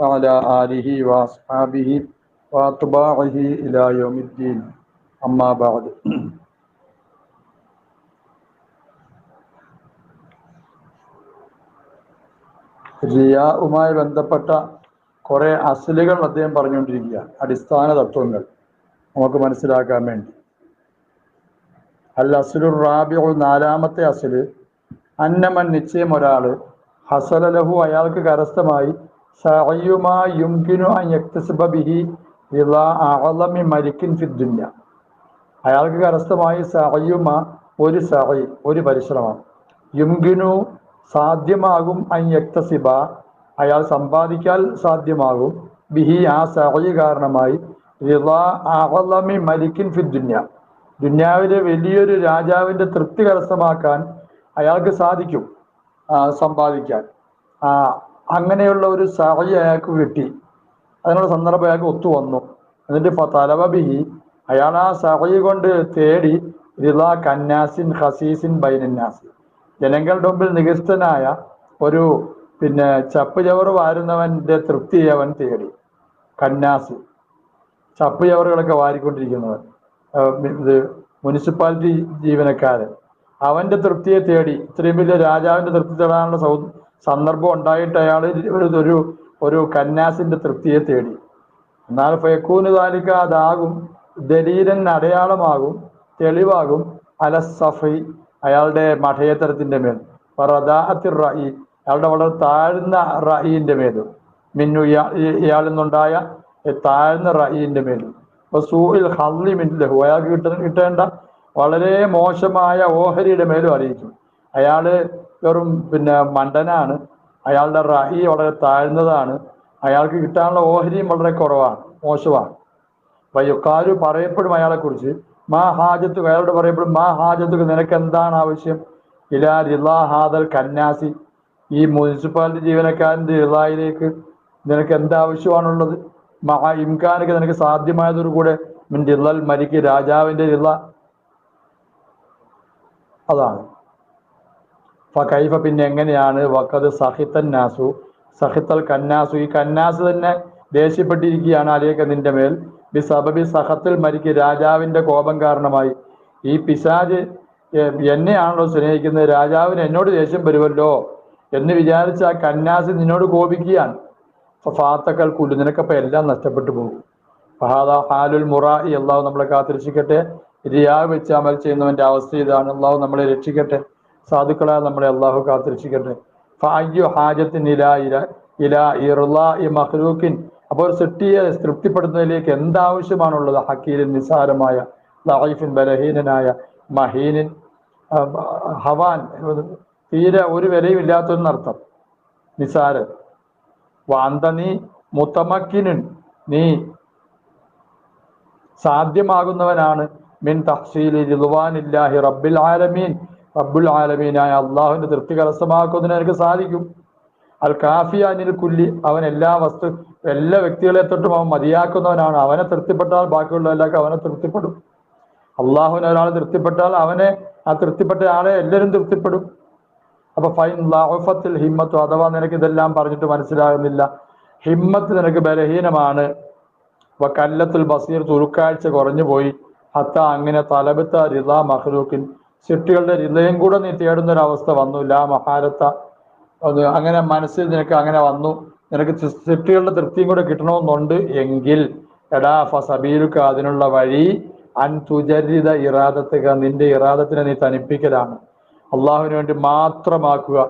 وعلى آله وأصحابه وأتباعه إلى يوم الدين أما بعد റിയാവുമായി ബന്ധപ്പെട്ട കുറെ അസലുകൾ അദ്ദേഹം പറഞ്ഞുകൊണ്ടിരിക്കുക അടിസ്ഥാന തത്വങ്ങൾ നമുക്ക് മനസ്സിലാക്കാൻ വേണ്ടി അൽ അസുലുർ റാബിഉ നാലാമത്തെ അസല് അന്നമൻ നിശ്ചയം ഒരാള് ഹസലലഹു അയാൾക്ക് കരസ്ഥമായി അൻ യക്തസിബ ബിഹി അയാൾക്ക് കരസ്ഥമായി സഅയുമ ഒരു സഅയി ഒരു പരിശ്രമം. യുംകിനു സാധ്യമാകും അൻ യക്തസിബ അയാൾ സമ്പാദിക്കാൻ സാധ്യമാകും. ബിഹി ആ സഅയി കാരണമായി മലിക്കിൻ ഫിദ്ദുന്യ ദുന്യാവിലെ വലിയൊരു രാജാവിന്റെ തൃപ്തി കരസ്ഥമാക്കാൻ അയാൾക്ക് സാധിക്കും സമ്പാദിക്കാൻ. അങ്ങനെയുള്ള ഒരു സാഹചര്യം അയാൾക്ക് കിട്ടി. അതിനുള്ള സന്ദർഭം അയാൾക്ക് ഒത്തു വന്നു. എന്നിട്ട് തലവബിഹി അയാൾ ആ സഹി കൊണ്ട് തേടി റിള കന്നാസിൻ ഹസീസിൻ ബൈനന്നാസി. ജനങ്ങളുടെ മുമ്പിൽ നികൃഷ്ടനായ ഒരു പിന്നെ ചപ്പ് ചവറ് വാരുന്നവന്റെ തൃപ്തി അവൻ തേടി. കന്നാസ്. ചപ്പ് ചവറുകളൊക്കെ വാരിക്കൊണ്ടിരിക്കുന്നവൻ. ഇത് മുനിസിപ്പാലിറ്റി ജീവനക്കാരൻ. അവന്റെ തൃപ്തിയെ തേടി. ഇത്രയും വലിയ രാജാവിന്റെ തൃപ്തി തേടാനുള്ള സന്ദർഭം ഉണ്ടായിട്ട് അയാൾ ഒരു ഒരു കന്യാസിന്റെ തൃപ്തിയെ തേടി. എന്നാൽ ഫയക്കൂന് താലിക്ക അതാകും ദലീലൻ അടയാളമാകും തെളിവാകും അല സഫൈ അയാളുടെ മഠയത്തരത്തിന്റെ മേൽ. റദാഅത്തിർ റായി അയാളുടെ വളരെ താഴ്ന്ന റായിന്റെ മേലും മിന്നു ഇയാളിന്നുണ്ടായ താഴ്ന്ന റായിന്റെ മേലും സൂയിൽ ഹള്ളി മിന്നു അയാൾക്ക് കിട്ടുന്ന കിട്ടേണ്ട വളരെ മോശമായ ഓഹരിയുടെ മേലും അറിയിക്കും. അയാൾ വെറും പിന്നെ മണ്ടനാണ്. അയാളുടെ റഹി വളരെ താഴ്ന്നതാണ്. അയാൾക്ക് കിട്ടാനുള്ള ഓഹരിയും വളരെ കുറവാണ് മോശമാണ്. വയ്യക്കാര് പറയപ്പെടും അയാളെ കുറിച്ച് മാ ഹാജത്ത് അയാളോട് പറയപ്പെടും മാ ഹാജത്ത് നിനക്ക് എന്താണ് ആവശ്യം? ഇലാ റിലാ ഹാദൽ കന്യാസി ഈ മുനിസിപ്പാലിറ്റി ജീവനക്കാരന്റെ റിലായിലേക്ക് നിനക്ക് എന്താവശ്യമാണുള്ളത്? മഹാ ഇംഖാനൊക്കെ നിനക്ക് സാധ്യമായതൊരു കൂടെ മിൻ ഇള്ളൽ മരിക്ക് രാജാവിന്റെ ഇള്ള അതാണ്. ഫൈഫ പിന്നെ എങ്ങനെയാണ്? വക്കത് സഹിത്തൻ നാസു. സഹിത്തൽ കന്നാസു. ഈ കന്നാസ് തന്നെ ദേഷ്യപ്പെട്ടിരിക്കുകയാണ് അലിയൊക്കെ നിന്റെ മേൽ. ബി സബബി സഹത്തിൽ മരിക്ക് രാജാവിന്റെ കോപം കാരണമായി. ഈ പിശാജ് എന്നെയാണല്ലോ സ്നേഹിക്കുന്നത്? രാജാവിന് എന്നോട് ദേഷ്യം വരുമല്ലോ എന്ന് വിചാരിച്ച ആ കന്നാസ് നിന്നോട് കോപിക്കുകയാണ്. ഫാത്തക്കൽ കുല്ലു നിനക്കപ്പം എല്ലാം നഷ്ടപ്പെട്ടു പോകും. ഫഹാദ ഹാലുൽ മുറ ഈ അള്ളാഹു നമ്മളെ കാത്തിരക്ഷിക്കട്ടെ. രിയാ വെച്ച് അമൽ ചെയ്യുന്നവന്റെ അവസ്ഥ ഇതാണ്. അള്ളാഹു നമ്മളെ രക്ഷിക്കട്ടെ. സാധുക്കളായ നമ്മളെ അള്ളാഹു കാത്തിരക്ഷിക്കട്ടെ. ഫായു ഹാജത്തിൻ ഇലാ ഇല ഇലാ ഇ മഹ്ലൂക്കിൻ അപ്പോൾ സൃഷ്ടിയെ തൃപ്തിപ്പെടുത്തുന്നതിലേക്ക് എന്താവശ്യമാണുള്ളത്? ഹക്കീലിൻ നിസാരമായ ലഹീഫിൻ ബലഹീനനായ മഹീനിൻ ഹവാൻ തീരെ ഒരു വിലയും ഇല്ലാത്തൊന്നർത്ഥം നിസാരൻ. വാന്ത നീ മുത്തമക്കിനു നീ സാധ്യമാകുന്നവനാണ്. മിൻ തഹ്സീലി റിദ്വാനില്ലാഹി റബ്ബിൽ ആലമീൻ. റബ്ബുൽ ആലമീനായ അള്ളാഹുവിന്റെ തൃപ്തി കരസ്ഥമാക്കുന്നതിന് എനിക്ക് സാധിക്കും. അൽ കാഫി അനിൽ കുല്ലി അവൻ എല്ലാ വസ്തു എല്ലാ വ്യക്തികളെ തൊട്ടും അവൻ മതിയാക്കുന്നവനാണ്. അവനെ തൃപ്തിപ്പെട്ടാൽ ബാക്കിയുള്ള എല്ലാവർക്കും അവനെ തൃപ്തിപ്പെടും. അള്ളാഹുവിനെ ഒരാൾ തൃപ്തിപ്പെട്ടാൽ അവനെ ആ തൃപ്തിപ്പെട്ട ആളെ എല്ലാവരും തൃപ്തിപ്പെടും. അപ്പൊ ഫൈൻ ലാഫത്തിൽ ഹിമ്മത്തു അഥവാ നിനക്ക് ഇതെല്ലാം പറഞ്ഞിട്ട് മനസ്സിലാകുന്നില്ല. ഹിമ്മത്ത് നിനക്ക് ബലഹീനമാണ്. അപ്പൊ കല്ലത്തിൽ ബസീർ തുരുക്കാഴ്ച കുറഞ്ഞു പോയി ഹത്ത അങ്ങനെ തലബത്ത റിദ മഹ്ലൂക്കിൻ സിട്ടികളുടെ ഹൃദയം കൂടെ നീ തേടുന്ന ഒരു അവസ്ഥ വന്നു. ലാ മഹാരത്ത. അങ്ങനെ മനസ്സിൽ നിനക്ക് അങ്ങനെ വന്നു. നിനക്ക് ചിട്ടികളുടെ തൃപ്തിയും കൂടെ കിട്ടണമെന്നുണ്ട് എങ്കിൽ എടാ ഫസബീലുക്ക് അതിനുള്ള വഴി അൻതുചരിത ഇറാദത്തുക. നിന്റെ ഇറാദത്തിനെ നീ തനിപ്പിക്കലാണ്. അള്ളാഹുവിന് വേണ്ടി മാത്രമാക്കുക.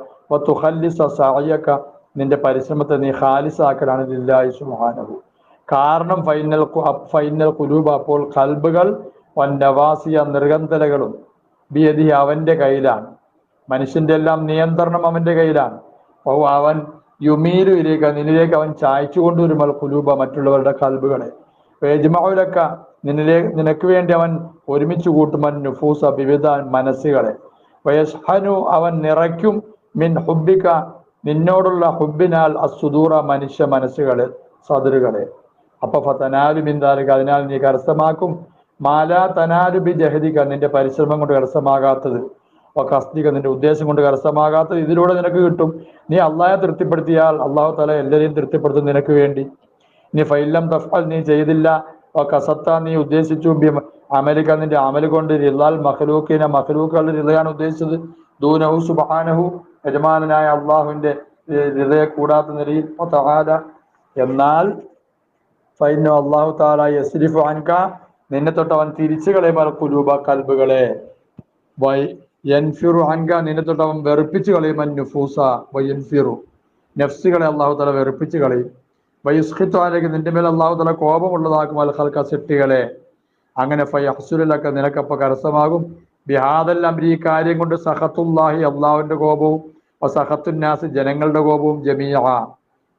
സഅയക. നിന്റെ പരിശ്രമത്തെ നീ ഖാലിസാക്കലാണ്. ലില്ലാഹി സുബ്ഹാനഹു. കാരണം ഫൈനൽ ഫൈനൽ കുലൂബ് അപ്പോൾ കൽബുകൾ നവാസിയ നിർഗന്ധലകളും ബിയതി അവന്റെ കയ്യിലാണ്. മനുഷ്യന്റെ എല്ലാം നിയന്ത്രണം അവന്റെ കയ്യിലാണ്. ഓ അവൻ യുമീലു ഇലേക്ക് നിന്നിലേക്ക് അവൻ ചായച്ചു കൊണ്ടുവരുമ്പോൾ കുലൂബ മറ്റുള്ളവരുടെ കൽബുകളെ. വേജ്മാവിലൊക്ക നിന്നിലേ നിനക്ക് വേണ്ടി അവൻ ഒരുമിച്ച് കൂട്ടുമൻ നുഫൂസ വിവിധ മനസ്സുകളെ. വയസ്ഹനു അവൻ നിറയ്ക്കും മിൻ ഹുബിക്ക നിന്നോടുള്ള ഹുബിനാൽ അസുദൂറ മനുഷ്യ മനസ്സുകളെ സദറുകളെ. അപ്പൊ ഫതനാലു ഇന്താലും അതിനാൽ നീ കരസ്ഥമാക്കും. മാലാ തനാരുബി ജഹദിക നിന്റെ പരിശ്രമം കൊണ്ട് കരസ്ഥമാകാത്തത്. അപ്പൊ കസ്തിക നിന്റെ ഉദ്ദേശം കൊണ്ട് കരസ്ഥമാകാത്തത് ഇതിലൂടെ നിനക്ക് കിട്ടും. നീ അള്ളാഹെ തൃപ്തിപ്പെടുത്തിയാൽ അള്ളാഹു തല എല്ലാവരെയും തൃപ്തിപ്പെടുത്തും നിനക്ക് വേണ്ടി. നീ ഫൈലം തഫൽ നീ ചെയ്തില്ല. ഓ കസത്ത നീ ഉദ്ദേശിച്ചു. അമലിക്ക അമലിക നിന്റെ അമൽ കൊണ്ട് റിലാൽ മഹലൂക്കിനെ മഹലൂക്കുകളുടെ ഹൃദയാണ് ഉദ്ദേശിച്ചത്. ദൂനഹു സുബാനഹു യജമാനായ അള്ളാഹുവിന്റെ ഹൃദയ കൂടാത്ത നിലയിൽ. എന്നാൽ അള്ളാഹു താല യസ്രിഫു അൻക നിന്നെ തൊട്ട് അവൻ തിരിച്ചു കളയുമ്പോൾ കുലൂബ കൽബുകളെ. വൈ എൻഫിറു ഹൻഗ നിന്നെ തൊട്ട് അവൻ വെറുപ്പിച്ചു കളയുമൻ നുഫൂസ. എൻഫിറു നഫ്സുകളെ അള്ളാഹു തല വെറുപ്പിച്ചു കളയും. വയുസ്ഖിത്വാലേക്ക് നിന്റെ മേൽ അള്ളാഹു തല കോപമുള്ളതാക്കും അൽ ഹൽക്ക സെട്ടികളെ അങ്ങനെ ഫയഹസുലൊക്കെ നിനക്കപ്പ കരസ്ഥമാകും. അമ്രി ഈ കാര്യം കൊണ്ട് സഹത്തുല്ലാഹി അള്ളാഹുവിന്റെ കോപവും സഹത്തുന്നാസ് ജനങ്ങളുടെ കോപവും ജമീഅ.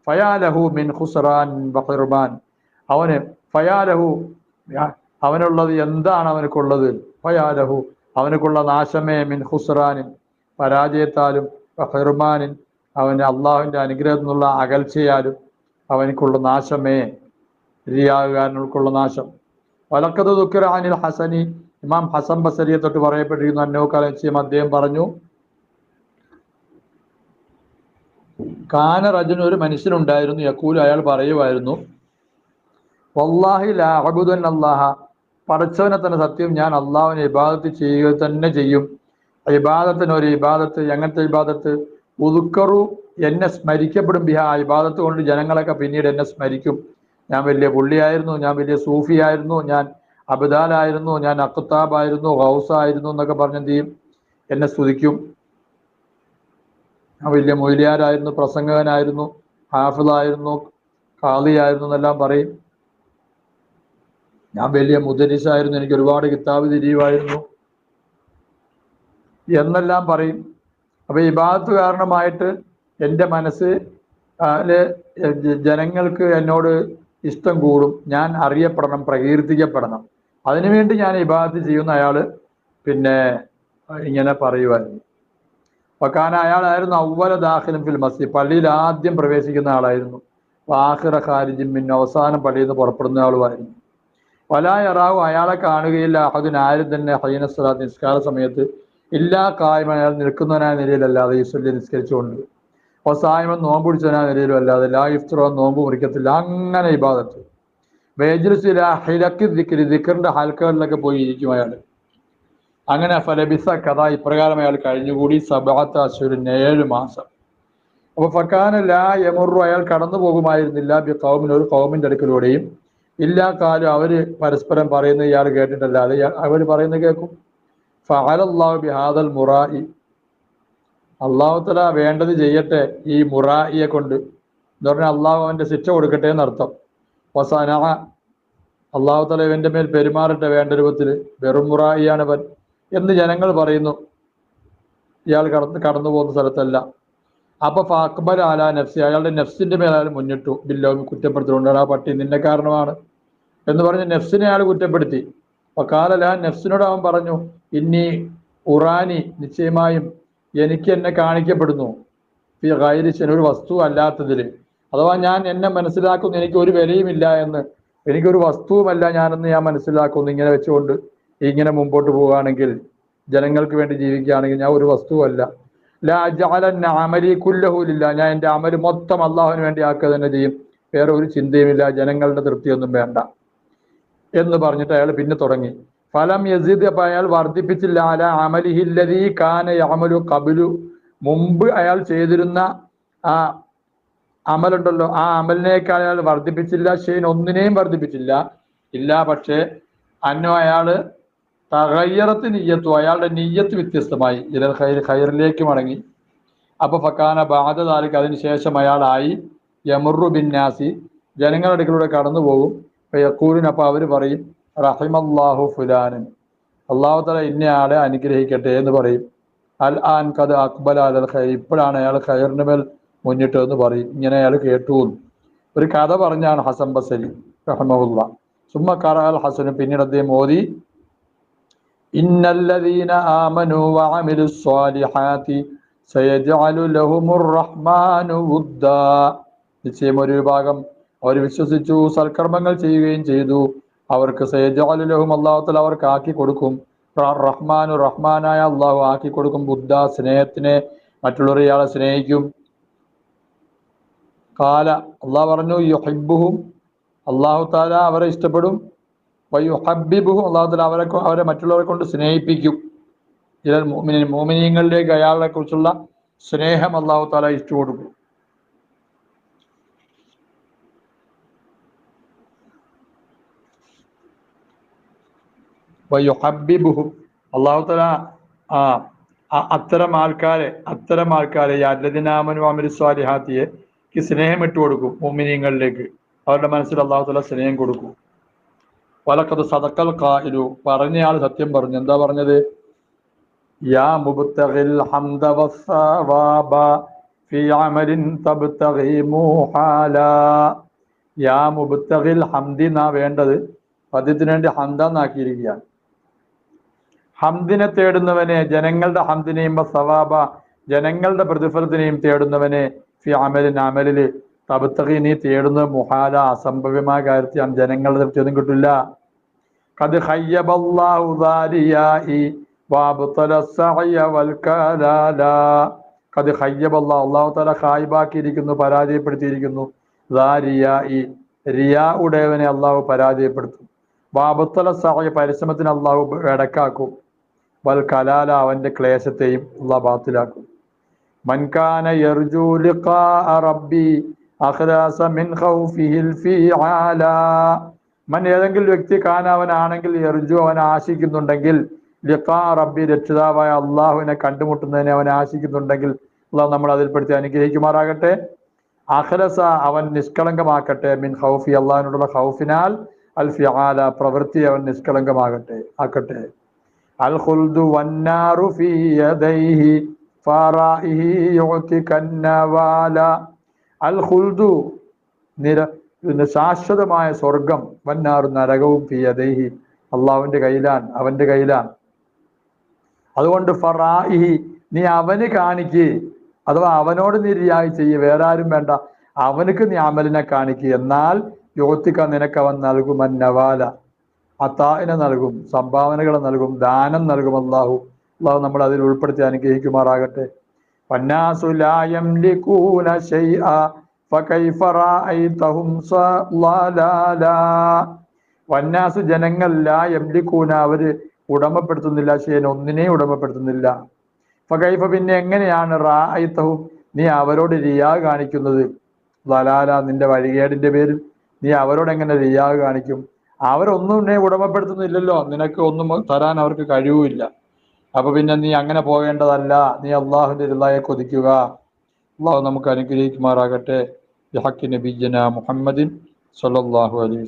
ഫയാലഹു മിൻ ഖുസ്റാൻ ബഹർമാൻ അവന് ഫയാലഹു അവനുള്ളത് എന്താണ് അവനക്കുള്ളത്? ഫയാലഹു അവനക്കുള്ള നാശമേ മിൻ ഹുസ്റാനിൻ പരാജയത്താലും ഹെർമാനിൻ അവന് അള്ളാഹുവിന്റെ അനുഗ്രഹത്തിൽ നിന്നുള്ള അകൽച്ചയാലും അവനക്കുള്ള നാശമേ. റിയാകാരനുൾക്കുള്ള നാശം. വലക്കത് ദുഃഖർ അനിൽ ഹസനി. ഇമാം ഹസൻ ബസരിയെ തൊട്ട് പറയപ്പെട്ടിരിക്കുന്നു. അന്നോക്കാലം അദ്ദേഹം പറഞ്ഞു കാന റജുന് ഒരു മനുഷ്യനുണ്ടായിരുന്നു. യക്കൂൽ അയാൾ പറയുമായിരുന്നു വല്ലാഹി ലാഹബുദൻ അള്ളാഹ പടച്ചവനെ തന്നെ സത്യം ഞാൻ അള്ളാഹുവിനെ ഇബാദത്ത് ചെയ്യുക തന്നെ ചെയ്യും. ഇബാദത്തിന് ഒരു ഇബാദത്ത് എങ്ങനത്തെ ഇബാദത്ത്? ഉതുക്കറു എന്നെ സ്മരിക്കപ്പെടും ബിഹ. ആ ഇബാദത്ത് കൊണ്ട് ജനങ്ങളൊക്കെ പിന്നീട് എന്നെ സ്മരിക്കും. ഞാൻ വലിയ പുള്ളിയായിരുന്നു ഞാൻ വലിയ സൂഫിയായിരുന്നു ഞാൻ അബദാലായിരുന്നു ഞാൻ അക്കുത്താബായിരുന്നു ഹൗസായിരുന്നു എന്നൊക്കെ പറഞ്ഞെന്ത് ചെയ്യും? എന്നെ സ്തുതിക്കും. ഞാൻ വലിയ മൊയിലിയാരായിരുന്നു പ്രസംഗകനായിരുന്നു ഹാഫിദായിരുന്നു ഖാദിയായിരുന്നു എന്നെല്ലാം പറയും. ഞാൻ വലിയ മുദരിസായിരുന്നു എനിക്ക് ഒരുപാട് കിതാബ് തിരിയുമായിരുന്നു. എന്നെല്ലാം പറയും. അപ്പൊ ഇബാദത്ത് കാരണമായിട്ട് എന്റെ മനസ്സ് ജനങ്ങൾക്ക് എന്നോട് ഇഷ്ടം കൂടും. ഞാൻ അറിയപ്പെടണം പ്രകീർത്തിക്കപ്പെടണം. അതിനുവേണ്ടി ഞാൻ ഇബാദത്ത് ചെയ്യുന്ന അയാൾ പിന്നെ ഇങ്ങനെ പറയുമായിരുന്നു വക്കാന അയാളായിരുന്നു അവല ദാഖിലും ഫിൽ മസ്ജിദ്. പള്ളിയിൽ ആദ്യം പ്രവേശിക്കുന്ന ആളായിരുന്നു. ആഹിറ ഖാരിജിൻ പിന്നെ അവസാനം പള്ളിയിൽ നിന്ന് പുറപ്പെടുന്ന ആളുമായിരുന്നു. വലായറാവു അയാളെ കാണുകയില്ല. അഹദിൻ ആരും തന്നെ ഹൈന സ്വലാത്ത് നിസ്കാര സമയത്ത് ഇല്ലാ കായ്മ അയാൾ നിൽക്കുന്നവനായ നിലയിലല്ലാതെ ഈശ്വല്യ നിസ്കരിച്ചുകൊണ്ട്. ഒസായ്മ നോമ്പ് പിടിച്ചവനായ നിലയിലും അല്ലാതെ ലാ ഇഫ്ത്രോ നോമ്പ് മുറിക്കത്തില്ല. അങ്ങനെ ഇബാദത്ത്. വേജിലിസില ഹിലക്ക് ദിക്കരി ദിക്കറിന്റെ ഹൽക്കകളിലൊക്കെ പോയി ഇരിക്കും അയാൾ. അങ്ങനെ ഫലബിസ കഥ ഇപ്രകാരം അയാൾ കഴിഞ്ഞുകൂടി സബാത്ത അസുരൻ ഏഴ് മാസം. അപ്പൊ ഫക്കാന ലാ യമറു അയാൾ കടന്നു പോകുമായിരുന്നില്ല ബി ഒരു കൗമിന്റെ അടുക്കലൂടെയും ഇല്ലാ കാലം അവർ പരസ്പരം പറയുന്നത് ഇയാൾ കേട്ടിട്ടല്ലാതെ ഇയാൾ അവർ പറയുന്നത് കേൾക്കും. ഫഅലല്ലാഹു ബിഹാദൽ മുറായി അള്ളാഹുത്തല വേണ്ടത് ചെയ്യട്ടെ ഈ മുറായിയെ കൊണ്ട്. എന്ന് പറഞ്ഞാൽ അള്ളാഹു അവന്റെ ശിക്ഷ കൊടുക്കട്ടെ എന്നർത്ഥം. വസന. അള്ളാഹുത്തല ഇവന്റെ മേൽ പെരുമാറട്ടെ വേണ്ട രൂപത്തിൽ. വെറും മുറായിയാണ് അവൻ എന്ന് ജനങ്ങൾ പറയുന്നു. ഇയാൾ കടന്ന് കടന്നു പോകുന്ന സ്ഥലത്തല്ല. അപ്പൊ ഫാക്ബർ ആല നഫ്സി അയാളുടെ നഫ്സിന്റെ മേൽ അയാൾ മുന്നിട്ടു. ബില്ലോമി കുറ്റപ്പെടുത്തുന്നുണ്ട് ആ പട്ടി നിന്റെ കാരണമാണ് എന്ന് പറഞ്ഞ് നഫ്സിനെ അയാൾ കുറ്റപ്പെടുത്തി. അപ്പൊ കാലല നഫ്സിനോട് അവൻ പറഞ്ഞു ഇനി ഉറാനി നിശ്ചയമായും എനിക്ക് എന്നെ കാണിക്കപ്പെടുന്നു. ഒരു വസ്തു അല്ലാത്തതിൽ. അഥവാ ഞാൻ എന്നെ മനസ്സിലാക്കുന്നു എനിക്ക് ഒരു വിലയുമില്ല എന്ന്. എനിക്കൊരു വസ്തുവുമല്ല ഞാനെന്ന് ഞാൻ മനസ്സിലാക്കുന്നു. ഇങ്ങനെ വെച്ചുകൊണ്ട് ഇങ്ങനെ മുമ്പോട്ട് പോവുകയാണെങ്കിൽ ജനങ്ങൾക്ക് വേണ്ടി ജീവിക്കുകയാണെങ്കിൽ ഞാൻ ഒരു വസ്തുവല്ല. അമലി കുല്ലഹുലില്ല ഞാൻ എന്റെ അമൽ മൊത്തം അള്ളാഹുവിന് വേണ്ടി ആക്കുക തന്നെ ചെയ്യും. വേറെ ഒരു ചിന്തയുമില്ല ജനങ്ങളുടെ തൃപ്തിയൊന്നും വേണ്ട. എന്ന് പറഞ്ഞിട്ട് അയാൾ പിന്നെ തുടങ്ങി. ഫലം യസീദ് അപ്പൊ അയാൾ വർദ്ധിപ്പിച്ചില്ല. അല അമലിഹില്ലതി കാന അമലു കബിലു മുമ്പ് അയാൾ ചെയ്തിരുന്ന ആ അമലുണ്ടല്ലോ. ആ അമലിനേക്കാൾ അയാൾ വർദ്ധിപ്പിച്ചില്ല. ഷെയ്ൻ ഒന്നിനെയും വർദ്ധിപ്പിച്ചില്ല. ഇല്ല പക്ഷേ അന്നോ അയാൾ തകയ്യറത്ത് നീയത്തു അയാളുടെ നീയത്ത് വ്യത്യസ്തമായി. ഇരൽ ഖൈർ ഖൈറിലേക്ക് മടങ്ങി. അപ്പൊ ഫക്കാന ബാധതാലിക്ക് അതിനുശേഷം അയാളായി. യമുറു ബിന്നാസി ജനങ്ങളുടെ അടുക്കലൂടെ കടന്നു പോകും യക്കൂലിന് അപ്പൊ അവർ പറയും റഹിമല്ലാഹു ഫുലാനൻ. അള്ളാഹു തല ഇന്നയാളെ അനുഗ്രഹിക്കട്ടെ എന്ന് പറയും. അൽ ആൻ കത് അക്ബൽ അൽ ഖൈർ. ഇപ്പോഴാണ് അയാൾ ഖൈറിന് മേൽ മുന്നിട്ട് എന്ന് പറയും. ഇങ്ങനെ അയാൾ കേട്ടു. ഒരു കഥ പറഞ്ഞാണ് ഹസൻ ബസരി റഹ്മുല്ല സുമ്മ അൽ ഹസന് പിന്നീട് അദ്ദേഹം ഓതി ഇന്നല്ലദീന ആമനു വഅമിലു സ്വാലിഹാത്തി സയജഅലു ലഹുമുർ റഹ്മാനു വുദ്ദാ. നിശ്ചയം ഒരു വിഭാഗം അവർ വിശ്വസിച്ചു സൽക്കർമ്മങ്ങൾ ചെയ്യുകയും ചെയ്തു. അവർക്ക് സയജഅലു ലഹും അല്ലാഹു അവർക്ക് ആക്കി കൊടുക്കും. റഹ്മാനു റഹ്മാനായ അള്ളാഹു ആക്കി കൊടുക്കും. ബുദ്ധ സ്നേഹത്തിനെ മറ്റുള്ളവരെയാളെ സ്നേഹിക്കും. കാല അള്ളാഹ് പറഞ്ഞു യുഹിബുഹും അള്ളാഹു താല അവരെ ഇഷ്ടപ്പെടും. വയുഹബിബുഹും അള്ളാഹു താല അവരെ അവരെ മറ്റുള്ളവരെ കൊണ്ട് സ്നേഹിപ്പിക്കും. ചില മോമിനി മോമിനിയങ്ങളിലേക്ക് അയാളെ കുറിച്ചുള്ള സ്നേഹം അള്ളാഹു താല ഇഷ്ടു കൊടുക്കും. വയ്യുഹബിബുഹു അള്ളാഹു താല ആ അത്തരം ആൾക്കാരെ അത്തരം ആൾക്കാരെ ഈ അല്ലദിനാമനു അമിരു സ്വാലിഹാത്തിയെ സ്നേഹം ഇട്ടുകൊടുക്കും മോമിനിയങ്ങളിലേക്ക് അവരുടെ മനസ്സിൽ അള്ളാഹു താല സ്നേഹം കൊടുക്കും. വലക്കത് സദക്കൽ കായിലു പറഞ്ഞയാൾ സത്യം പറഞ്ഞു. എന്താ പറഞ്ഞത്? യാ ഹംദ ഫി മൂഹാല. യാ ഹംദി എന്നാ വേണ്ടത്? പദ്യത്തിന് വേണ്ടി ഹംദാന്നാക്കിയിരിക്കുകയാണ് ഹംദിനെ തേടുന്നവനെ ജനങ്ങളുടെ ഹംദിനെയും സവാബ ജനങ്ങളുടെ പ്രതിഫലത്തിനെയും തേടുന്നവനെ ഫി അമലിൻ അമലിൽ തബത്തകി നീ തേടുന്ന മുഹാല അസംഭവ്യമായ കാര്യത്തിൽ ജനങ്ങളുടെ തൃപ്തിയൊന്നും കിട്ടില്ല. കത് കത് പരാജയപ്പെടുത്തിയിരിക്കുന്നു. ഈ റിയാഉടേവനെ അള്ളാഹു പരാജയപ്പെടുത്തും. ബാബുത്തല സഹായ പരിശ്രമത്തിന് അള്ളാഹു ഇടക്കാക്കും വൽ കലാല അവന്റെ ക്ലേശത്തെയും അള്ളാഹ് ബാത്തിലാക്കും. മൻകാന റബ്ബി അഹ്ലാസ മിൻ ഖൗഫിഹിൽ ഫിആല മൻ ഏതെങ്കിലും വ്യക്തി കാണാവനാണെങ്കിൽ എർജു അവൻ ആശിക്കുന്നുണ്ടെങ്കിൽ ലിഖാ റബ്ബി രക്ഷിതാവായ അള്ളാഹുവിനെ കണ്ടുമുട്ടുന്നതിനെ അവൻ ആശിക്കുന്നുണ്ടെങ്കിൽ അള്ളാഹു നമ്മൾ അതിൽപ്പെടുത്തി അനുഗ്രഹിക്കുമാറാകട്ടെ. അഖലസ അവൻ നിഷ്കളങ്കമാക്കട്ടെ. മിൻ ഹൗഫി അള്ളാഹിനോടുള്ള ഹൗഫിനാൽ അൽ ഫിആല പ്രവൃത്തി അവൻ നിഷ്കളങ്കമാകട്ടെ ആക്കട്ടെ. അൽ ഖുൽദു വന്നാറു ഫീ യദൈഹി ഫറാഹി യുതി കന്നവാല അൽ ഖുൽദു നിര പിന്നെ ശാശ്വതമായ സ്വർഗം വന്നാറു നരകവും ഫി യദൈഹി അള്ളാഹുവിന്റെ കയ്യിലാണ് അവന്റെ കയ്യിലാണ് അതുകൊണ്ട് ഫറാഹി നീ അവന് കാണിക്ക്. അഥവാ അവനോട് നീ റിയായി ചെയ്യ് വേറെ ആരും വേണ്ട. അവനക്ക് നീ അമലിനെ കാണിക്ക്. എന്നാൽ യോത്തിക്ക നിനക്ക് അവൻ നൽകും അന്നവാല അത്താഹിനെ നൽകും സംഭാവനകൾ നൽകും ദാനം നൽകും അള്ളാഹു. അള്ളാഹു നമ്മൾ അതിൽ ഉൾപ്പെടുത്തി അനുഗ്രഹിക്കുമാറാകട്ടെ. വന്നാസു لا يملكون شيئا ഫകൈഫ رأيتهم സളലാലാ വന്നാസു ജനങ്ങൾ لا يملكون അവർ ഉടമപ്പെടുത്തുന്നില്ല ശേന ഒന്നിനെയും ഉടമപ്പെടുത്തുന്നില്ല. ഫകൈഫ പിന്നെ എങ്ങനെയാണ് റായിത്തവും നീ അവരോട് റിയാ കാണിക്കുന്നത്? ലാലാല നിന്റെ വഴികേടിന്റെ പേരിൽ നീ അവരോട് എങ്ങനെ റിയാ കാണിക്കും? അവരൊന്നും ഉടമപ്പെടുത്തുന്നില്ലല്ലോ നിനക്ക് ഒന്നും തരാൻ അവർക്ക് കഴിവുമില്ല അപ്പൊ പിന്നെ നീ അങ്ങനെ പോകേണ്ടതല്ല. നീ അള്ളാഹുന്റെ രിളായെ കൊതിക്കുക. അള്ളാഹു നമുക്ക് അനുഗ്രഹിക്കുമാറാകട്ടെ. ബിഹഖി നബിജന മുഹമ്മദിൻ സല്ലാഹു അലൈഹി